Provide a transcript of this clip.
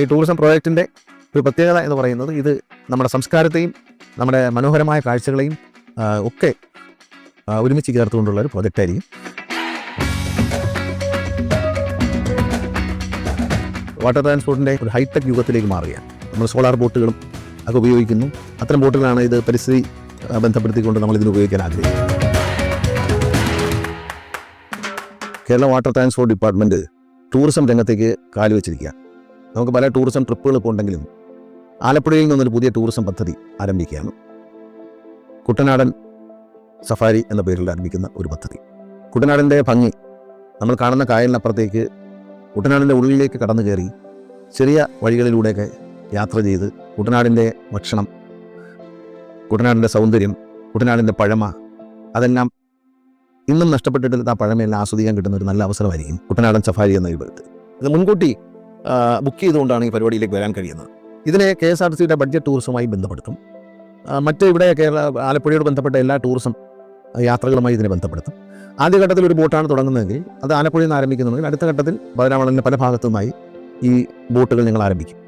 ഈ ടൂറിസം പ്രോജക്റ്റിന്റെ ഒരു പ്രത്യേകത എന്ന് പറയുന്നത് ഇത് നമ്മുടെ സംസ്കാരത്തെയും നമ്മുടെ മനോഹരമായ കാഴ്ചകളെയും ഒക്കെ ഒരുമിച്ച് ചേർത്തുകൊണ്ടുള്ള ഒരു പ്രോജക്റ്റായിരിക്കും വാട്ടർ ട്രാൻസ്പോർട്ടിന്റെ ഒരു ഹൈടെക് യുഗത്തിലേക്ക് മാറുകയാണ്. നമ്മൾ സോളാർ ബോട്ടുകളും ഒക്കെ ഉപയോഗിക്കുന്നു. അത്തരം ബോട്ടുകളാണ് ഇത് പരിസ്ഥിതി ബന്ധപ്പെടുത്തിക്കൊണ്ട് നമ്മൾ ഇതിന് ഉപയോഗിക്കാൻ ആഗ്രഹിക്കുന്നത്. Kerala water transport department tourism രംഗത്തേക്ക് കാലുവെച്ചിരിക്കുക നമുക്ക് പല ടൂറിസം ട്രിപ്പുകൾ ഇപ്പോൾ ഉണ്ടെങ്കിലും ആലപ്പുഴയിൽ നിന്നൊരു പുതിയ ടൂറിസം പദ്ധതി ആരംഭിക്കുകയാണ്. കുട്ടനാടൻ സഫാരി എന്ന പേരിൽ ആരംഭിക്കുന്ന ഒരു പദ്ധതി. കുട്ടനാടിന്റെ ഭംഗി നമ്മൾ കാണുന്ന കായലിനപ്പുറത്തേക്ക് കുട്ടനാടിന്റെ ഉള്ളിലേക്ക് കടന്നു കയറി ചെറിയ വഴികളിലൂടെയൊക്കെ യാത്ര ചെയ്ത് കുട്ടനാടിന്റെ ഭക്ഷണം കുട്ടനാടിന്റെ സൗന്ദര്യം കുട്ടനാടിന്റെ പഴമ അതെല്ലാം ഇന്നും നഷ്ടപ്പെട്ടിട്ട് ആ പഴമയെല്ലാം ആസ്വദിക്കാൻ കിട്ടുന്ന ഒരു നല്ല അവസരമായിരിക്കും കുട്ടനാടൻ സഫാരി എന്ന വിഭവത്തിൽ ഇത് മുൻകൂട്ടി ബുക്ക് ചെയ്തുകൊണ്ടാണ് ഈ പരിപാടിയിലേക്ക് വരാൻ കഴിയുന്നത്. ഇതിനെ കെ എസ് ആർ ടി സിയുടെ ബഡ്ജറ്റ് ടൂറിസവുമായി ബന്ധപ്പെടുത്തും. മറ്റ് ഇവിടെ കേരള ആലപ്പുഴയോട് ബന്ധപ്പെട്ട എല്ലാ ടൂറിസം യാത്രകളുമായി ഇതിനെ ബന്ധപ്പെടുത്തും. ആദ്യഘട്ടത്തിൽ ഒരു ബോട്ടാണ് തുടങ്ങുന്നതെങ്കിൽ അത് ആലപ്പുഴയിൽ നിന്ന് ആരംഭിക്കുന്നുണ്ടെങ്കിൽ അടുത്ത ഘട്ടത്തിൽ പതിനാമണലിന്റെ പല ഭാഗത്തുനിന്നായി ഈ ബോട്ടുകൾ ഞങ്ങൾ ആരംഭിക്കും.